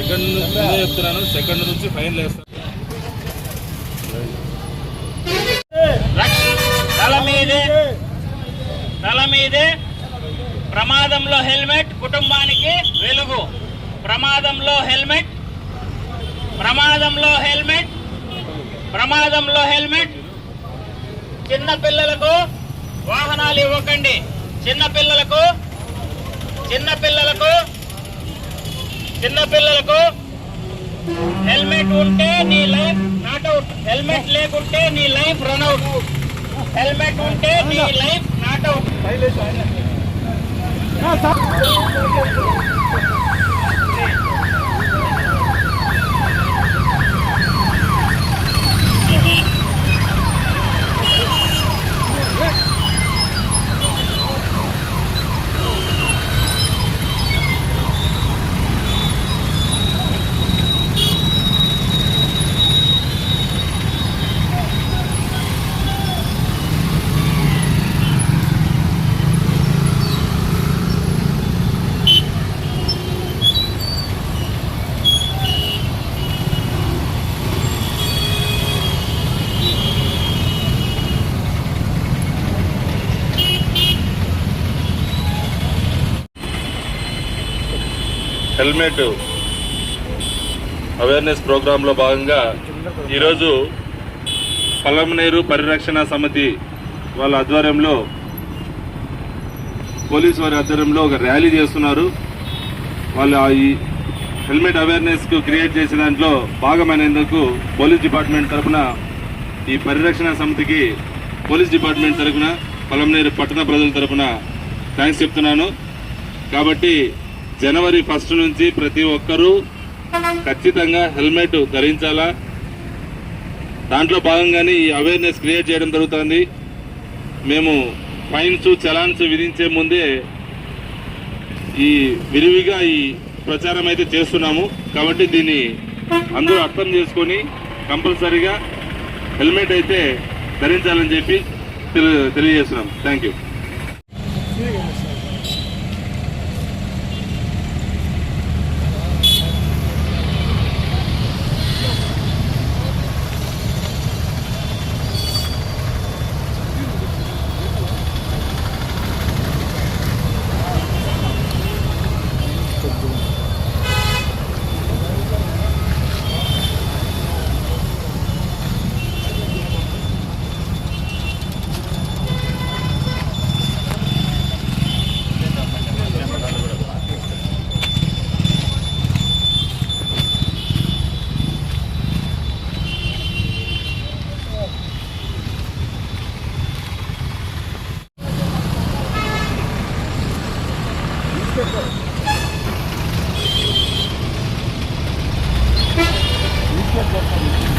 Second ముందే చెప్తున్నాను. Second నుంచి ఫైన్ వేస్తాను తల మీదే. తల మీదే. ప్రమాదంలో హెల్మెట్ కుటుంబానికి వెలుగు. ప్రమాదంలో హెల్మెట్ ప్రమాదంలో హెల్మెట్ ప్రమాదంలో హెల్మెట్. చిన్న పిల్లలకు వాహనాలు ఇవ్వకండి. చిన్న పిల్లలకు చిన్న పిల్లలకు చిన్నపిల్లలకు హెల్మెట్ ఉంటే నీ లైఫ్ నాట్ అవుట్. హెల్మెట్ లేకుంటే నీ లైఫ్ రన్ అవుట్. హెల్మెట్ ఉంటే నీ life not out. Helmet awareness ప్రోగ్రాంలో భాగంగా ఈరోజు పలమనేరు పరిరక్షణ సమితి వాళ్ళ ఆధ్వర్యంలో పోలీస్ వారి ఆధ్వర్యంలో ఒక ర్యాలీ చేస్తున్నారు. వాళ్ళు ఈ హెల్మెట్ అవేర్నెస్కు క్రియేట్ చేసిన దాంట్లో భాగమైనందుకు పోలీస్ డిపార్ట్మెంట్ తరఫున ఈ పరిరక్షణ సమితికి పోలీస్ డిపార్ట్మెంట్ తరఫున పొలంనేరు పట్టణ ప్రజల తరఫున థ్యాంక్స్ చెప్తున్నాను. కాబట్టి జనవరి ఫస్ట్ నుంచి ప్రతి ఒక్కరూ ఖచ్చితంగా హెల్మెట్ ధరించాలా? దాంట్లో భాగంగానే ఈ అవేర్నెస్ క్రియేట్ చేయడం జరుగుతుంది. మేము ఫైన్స్ చలాన్స్ విధించే ముందే ఈ విరివిగా ఈ ప్రచారం అయితే చేస్తున్నాము. కాబట్టి దీన్ని అందరూ అర్థం చేసుకొని కంపల్సరీగా హెల్మెట్ అయితే ధరించాలని చెప్పి తెలియజేస్తున్నాం. Thank you Thank you.